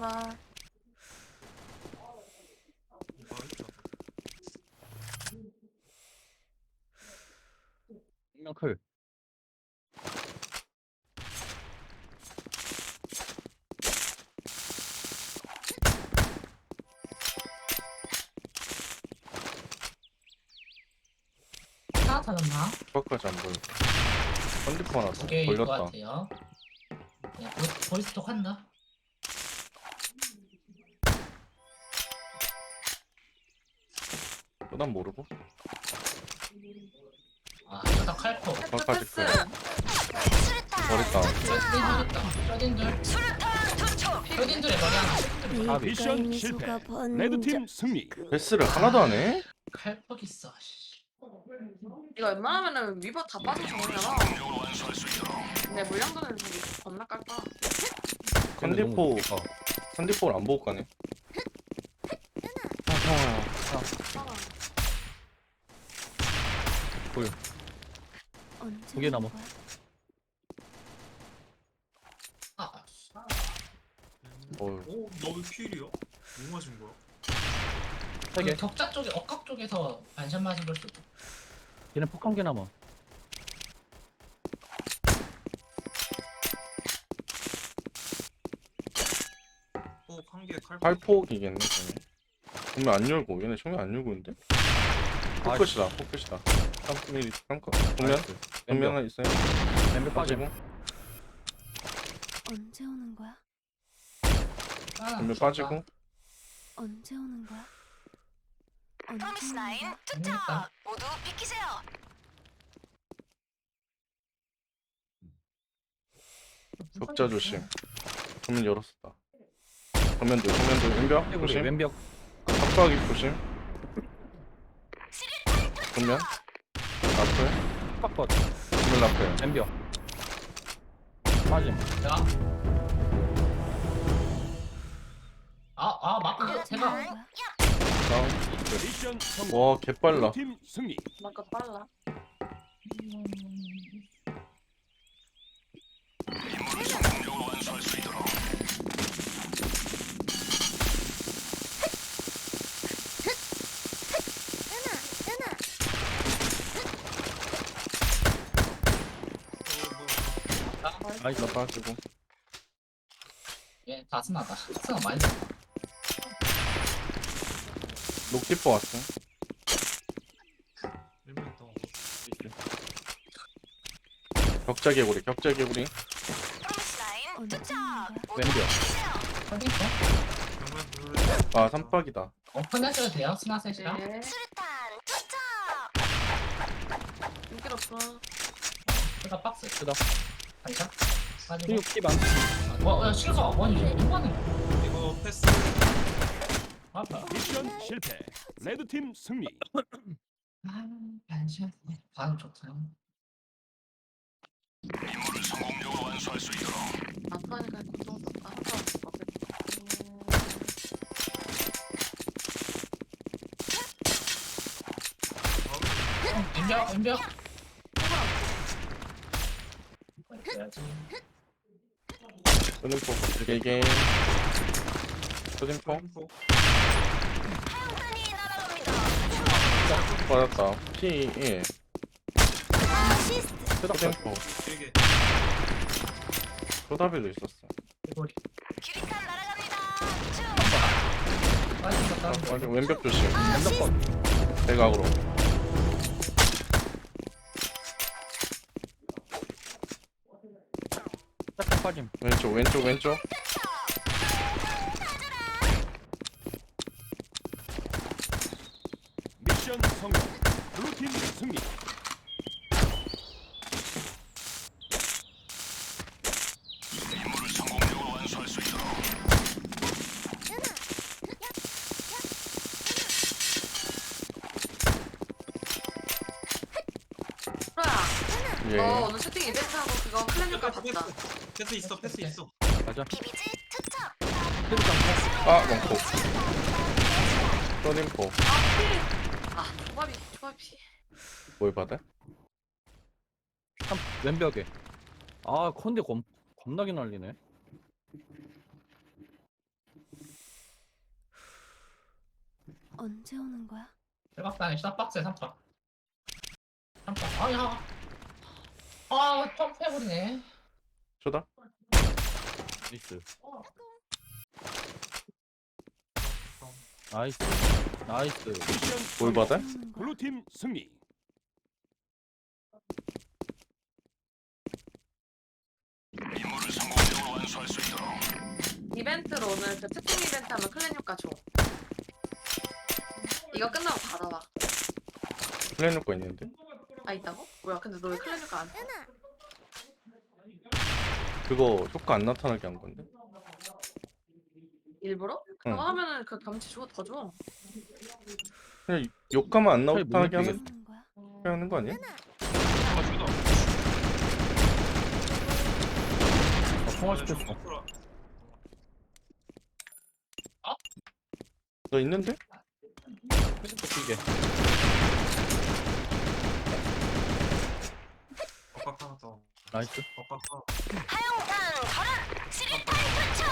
하나. 분명 클. 하나 찾았나? 그것까지 안 보여. 컨디퍼 하나 더 두 개일 것 걸렸다. 같아요. 그냥 보- 보이스톡 한다. 난 모르고. 아. 그것까지 패스. 그 버렸다. 머리 하나. 아, 미션 실패. 레드팀 승리. 패스를 하나도 안 해? 칼폭 있어. 씨. 이거 웬만하면은 위버 다 빠져 정리잖아. 근데 저기 겁나 깔까. 컨디포 어. 컨디포를 안 보고 가네. 괜찮아. 언제 개 남아. 오는 거야? 아, 아, 어휴. 오, 너왜 피일이야? 뭐 맞은 거야? 세 개. 그 격자 쪽에 억각 쪽에서 반샷 맞은 걸 수도. 얘는 폭한 개 남아. 오, 한개 칼. 팔폭이겠네. 그러면. 정면 안 열고 얘네 정면 안 열고 있는데? 포크시다 포크시다. 3mm 3컷. 보면 하나 있어요. 왼벽 빠짐. 언제 오는 거야? 아, 정면 빠지고 언제 오는 거야? 언제 프로미스 오는 나인 거야? 재밌다. 투척 모두 비키세요. 격자 조심. 정면 열었었다. 정면들 정면들 왼벽 우리 조심. 왼벽. 갑자기 조심. 정면 앞에 빡것. 정면 앞에. 왼벽. 빠짐. 야. 아, 아, 마크 제가 거야? 다운. 미션 성공. 와 개빨라. 팀 승리. 뭔가 빨라. 아이가 빠지고. 예, 다스나다. 스나 많이. 녹티퍼 왔어. 격자 개구리 격자 개구리. 투척 왼벽. 확인했어? 둘. 아 삼박이다. 오픈해줘도 돼요? 스나 셋이랑? 네. 수류탄 투척. 인기 없어. 제가 박스. 쓰다. 반샷. 빠지고. 피육 피반. 와, 야, 실가. 아니, 이제 이거는. 이거 패스. 맞다. 미션 실패. 레드팀 승리. 아, 반샷. 반 좋다. 아프하니까 걱정 없다. 왼벽, 왼벽. 해야 지. 소림포 개개. po 하얀탄이 날아갑니다. 받았다. P 1. 아시스트. 소림포. 되게. 소다비도 있었어. 날아갑니다. 쭉. 아, 완전 거. 왼벽 조심. 컷. 대각으로. 짝짝 빠짐. 왼쪽 왼쪽 왼쪽. 패스 있어 패스 있어 맞아. 아 멍포 떠림포 아 조합이 조합이 뭘 받아? 왼벽에. 아 컨디 겁 겁나게 날리네. 언제 오는 거야? 대박당해 샷박스에 3박 3박 아야 아펌 해버리네 쇼다 나이스. 나이스. 나이스. 뭘 받아? 블루팀 승리. 이벤트로 오늘 그 특징 이벤트 하면 클랜 효과 줘. 이거 끝나고 받아와. 플랜 효과 있는데 아 있다고? 뭐야? 근데 너 왜 클랜 효과 안 해? 그거 효과 안 나타나게 한 건데 일부러? 응. 그거 하면은 그 경치 줘, 더 줘. 그냥 효과만 안 차라리 나타나게 못 하면 거야? 하는 거 아니야? 아 죽이다 아, 통화시켰어. 너 있는데? 이게. 엇박 하나 더 나이스. 하영탄 가라. 수류탄 투척.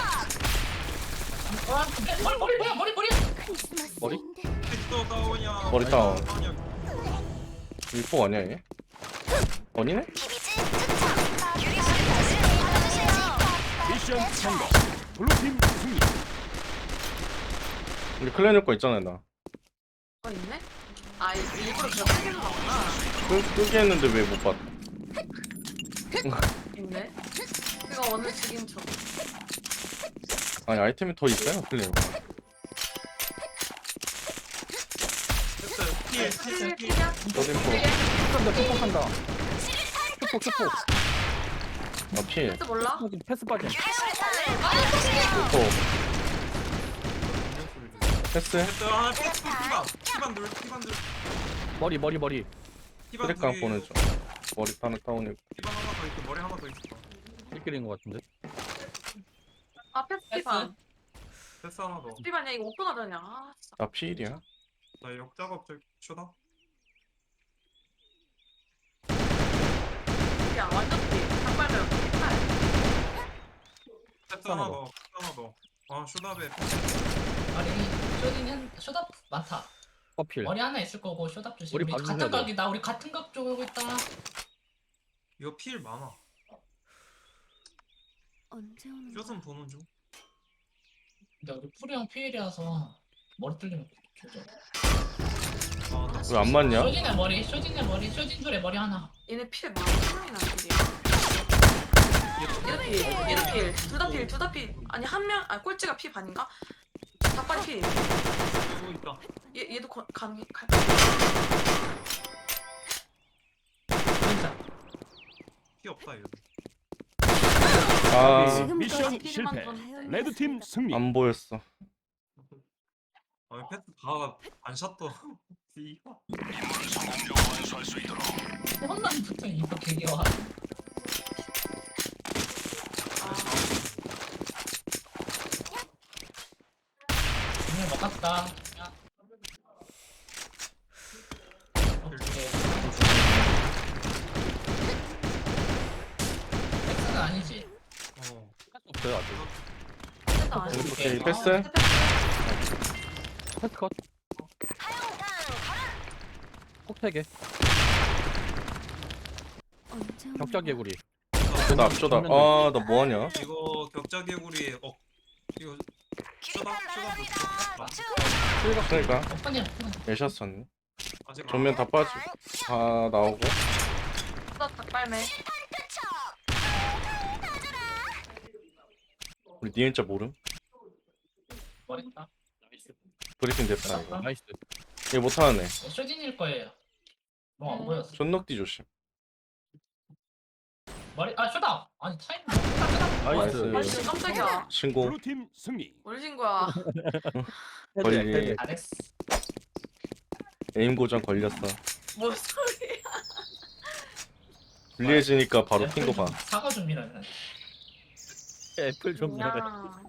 아 머리 머리 뭐야 머리 머리 머리? 또 다운이야 머리 다운. 일포 아니야 얘? 아니네? 비비즈 투척. 유리 수류탄을 받아주세요. 미션 성공. 블루팀 승리. 우리 클랜 효과 있잖아 나 어 있네? 아 일- 일부러 그렇게 해주는 거구나. 끄, 끄게 했는데 왜 못 봤? 있네. 그거 오늘 죽인 척. 아니 아이템이 더 있어요 효과 됐어요 필 필, 필, 필. 필이야? 서든포 한다 폭폭한다. 폭폭 폭폭. 아필 패스 몰라? 폭 패스 빠짐. 효포 패스 됐어요 하나 필 피반 피반 둘 피반 둘 머리 머리 머리. 쓰레깡 둘이 보내줘 머리 하나 다운이고 피반 하나 더 있고 머리 하나 더 있어 일길인 것 같은데. 아 패스 피반. 패스 하나 더나 피반이야 이거 오픈 하더냐. 아 진짜. 나 필이야 역작업 저기 쇼다 야 완전 피. 닭발면 팔. 패스 하나 하나 더. 더 패스 하나 더아 쇼답에 아니 쇼딩은 쇼답 많다 커필. 머리 하나 있을 거고 쇼답 조심 우리 봐주셔야 같은 돼. 각이다 우리 같은 각 쪽으로 있다 이거 필 많아 언제 오는 거야? 쇼슨 보는 중 근데 우리 뿌리형 피해이라서 머리 뚫리면 조져 아, 나 왜 안 맞냐? 쇼진의 머리 쇼진의 머리 쇼진 둘의 머리 하나 얘네 필 많아. 사람이 나 필이. 얘도 필. 얘도 필. 둘 다 필. 둘 다 필. 아니 한 명. 아 꼴찌가 피 반인가? 닭발이 필. 이거 있다 얘 얘도 거, 가는 갈. 피 없다 얘도 아. 필만 미션 실패. 레드팀 승리. 안 보였어. 아 패스 다안 샷도 이거. 혼란부터 이거 개개와. 아, 오늘 먹었다 오케이 엑스는 아니지 어 없어요 아직. 패스 아니야. 오케이 아, 패스 패스 컷. 폭태게. 격자? 개구리. 쇼다 앞쇼다 아 나 뭐하냐 이거 격자 개구리 어 이거 날아갑니다. 쭉. 그러니까 오빠님 애샷 쳤네 아직 안 정면 다 빠지 다 나오고 나 닭발매. 투척. 우리 니은자 모름? 머리 다 브리핑 됐다 이거. 나이스. 얘 못하네. 쇼진일 거예요. 뭐 안 보였어? 존넉디 조심. 머리 아 쇼다! 아니 타임. 나이스. 나이스. 깜짝이야. 신고. 블루팀 승리. 뭘 신고야. 거의- 헤드, 헤드. 잘했어. 에임 고정 걸렸어. 뭔 소리야. 불리해지니까 바로 핀거 봐. 사과 좀 밀어야 애플 좀 내려. 야.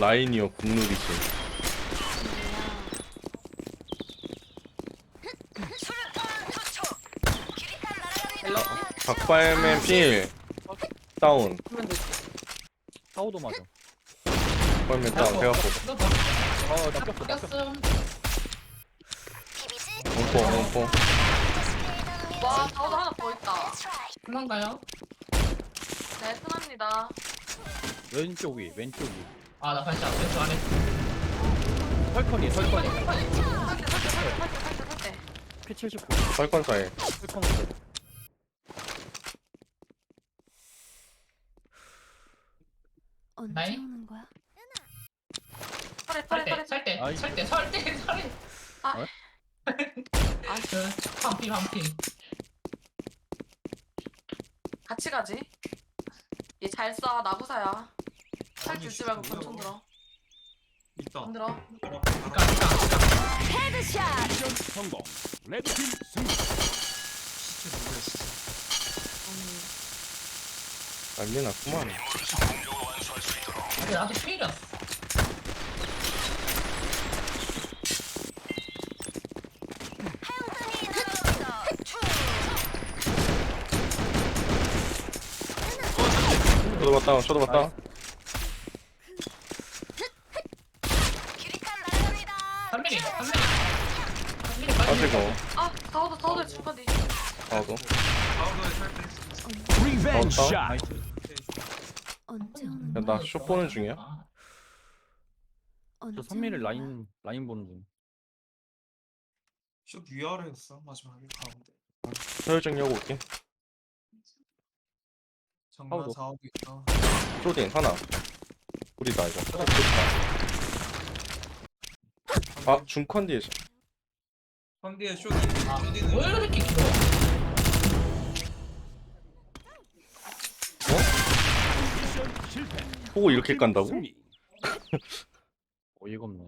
라인이요 국룰이지 수류탄 투척. 유리탄 날아갑니다. 헬로. 박발맨 필 다운 되지. 사우도 맞아. 빨면 다운 이거 봐. 어 낚였어 낚였어 꼈음. 원포 원포 와 저도 하나 더 있다 그런가요? 네 끝납니다 왼쪽이 왼쪽이 아, 나 발치 안 됐어, 안 해. 설컨이 설컨이 설대 설대 설대 설대 설대 설대 P79 빨건 사이 설컨 언제 나이? 오는 거야? 설대 설대 살 때, 설대 살 때, 살 때, 살 때, 살 때. 아. 아, 그, 반피, 반피. 같이 가지 얘 잘 쏴 나구사야 살 주지 말고 권총 들어 있다. 안 들어 그니까, 그니까. 헤드샷. 미션 성공. 레드팀 승리. 시체 누구야 진짜. 난리 났구만 근데 나도 페일이었어. 하영탄이 날아갑니다. 쇼도 봤다 쇼도 봤다 기리칸 날아갑니다. 3mm, 3mm. 3mm 빨리. 빠지고 아 다오도 다오도 줄건디 나도 다운로드 살때 리벤지 다운, 샷. 언제 오는 야? 나 쇼 보는 중이야. 아, 언제 저 선미를 오는 거야? 라인 라인 보는 중슛 위아래였어 마지막에 가운데. 서열 정리하고 올게 정면 아우도. 4호도 있다. 쇼딘 하나 우리다 이거 좋다 아 중컨 뒤에 컨디에 아, 슛이는 왜 이렇게 길어? 미션 실패. 보고 이렇게 깐다고? 어이가 없네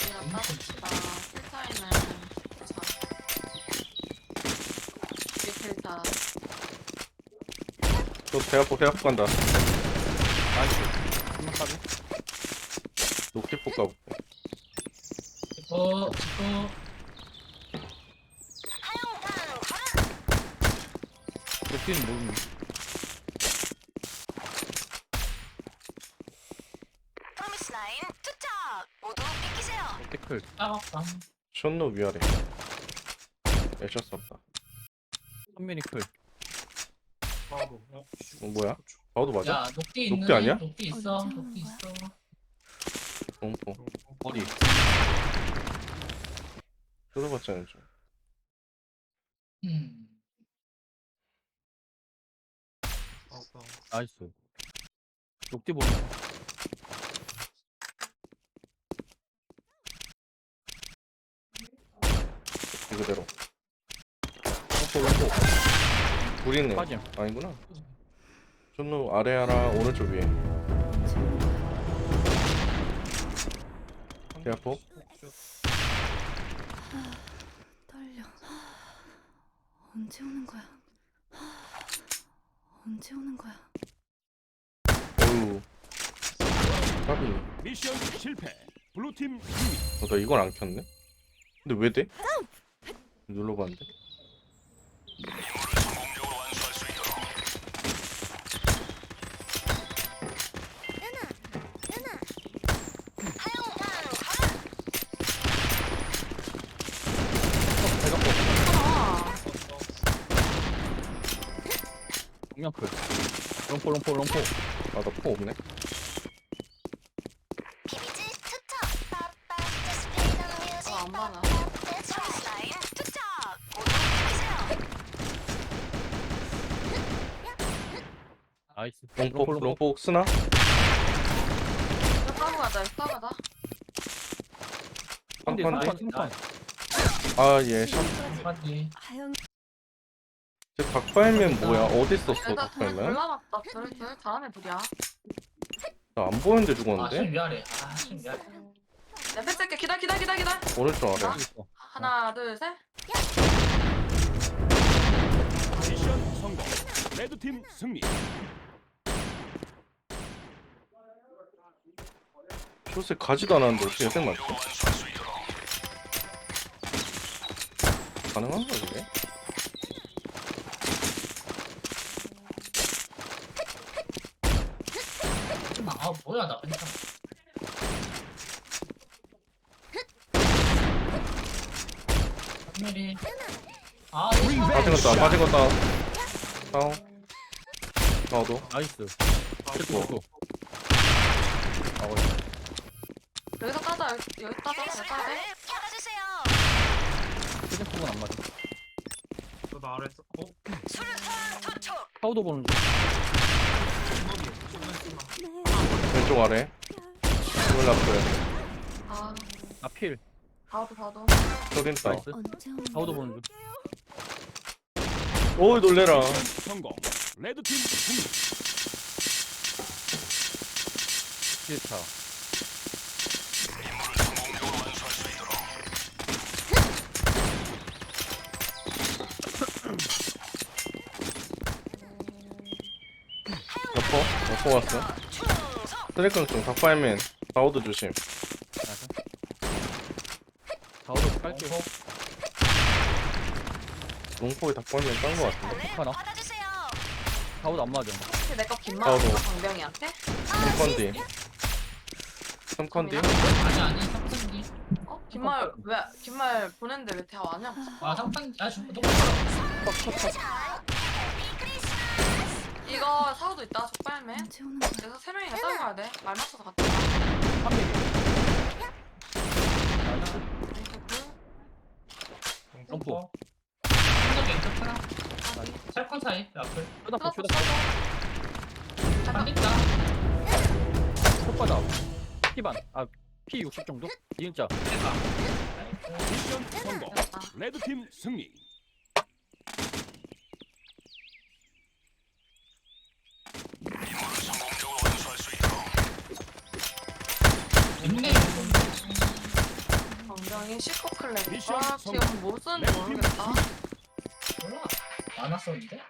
이런 따봅시다 필타에는 필타 저 대학포 대학포 간다. 나이스. 한번 가볼게 어, 지금 하영탄 가라. 녹디는 모르는 프로미스 라인 투척. 모두 비키세요. 태클. 따갑다. 션노 위아래. 애셔 썼다 선민이 클 바로. 어, 슛. 어, 뭐야? 바우도 맞아? 야, 녹디 있는 녹디 아니야? 녹디 있어, 녹디? 있어. 원포 어디 뜯어봤잖아 좀 음. 나이스 녹디 보는 중 이거대로 원포 원포 우리네 빠짐 아니구나 션노 아래 하나 오른쪽 위에 대학포 떨려. 언제 오는 거야? 언제 오는 거야? 어우 까비 미션 실패. 블루팀 승리. 어, 나 이걸 안 켰네? 근데 왜 돼? 눌러봤는데 하영탄 가라. 아 정면 클 롱포 롱포 롱포 아나 포 없네. 아, 안 많아. 나이스 롱포 롱포 쓰나? 이거 싸고 가자 이거 싸고 가자. 삼컨 삼컨 아얘 샵 맞지. 닭발면 뭐야 어디 있었어 일단 돌 닭발면? 돌라봤다 돌돌 잘하네 불이야 나 안 보이는데 아, 심 죽었는데? 아, 심 위아래. 내 뺏을게 기다 기다 기다 기다 오른쪽 아래 여기 있어 하나 둘 셋 미션 성공. 레드팀 승리. 숏에 가지도 않았는데 어떻게 여생 맞지? 가능한 거야 이게? 뭐야 나 괜찮아 한미리 아 빠진 것다 빠진 것다 다운 나도 나이스. 어이. 여기서 따자 여기, 따자 여기 따야 돼. 휴대폰은 안 맞아. 저도 알았어. 어? 수류탄 투척. 파우더 보는 중. 왼쪽 아래 올라프 아 아, 필. 봐도 봐도 소린 따 나이스. 파우더 보는 중. 오이 놀래라 성공. 레드팀 승리. 필차. 여포 여포 왔어 쓰레깡 좀 닭발맨 바우드 조심 나이스. 파우더 깔게. 어, 롱포에 닭발맨 딴거 같은데 하나. 받아주세요. 파우더 안 맞아. 내거 빈말. 없어 강병이한테? 3컨디 3컨디 아니 아니 삼성기 어? 빈말 왜 빈말 보냈는데 왜 대화 안 해? 아 삼성 아저 너무 이거 사우도 있다 거야? 그래서 세 명이가 싸운 거야 돼. 말 맞춰서 갔다. 하나 살컨 사이 앞을 쇼다포, 쏟았어 쇼다포. 안 됐다 톡바다. 피반. 아, 피60 정도? 이은자. 미션 성공. 됐다. 레드팀 승리. 닉네임 강병이 시커 클랩. 미션 아. 지금 뭐 쓰는지 모르겠다. 몰라 안 왔었는데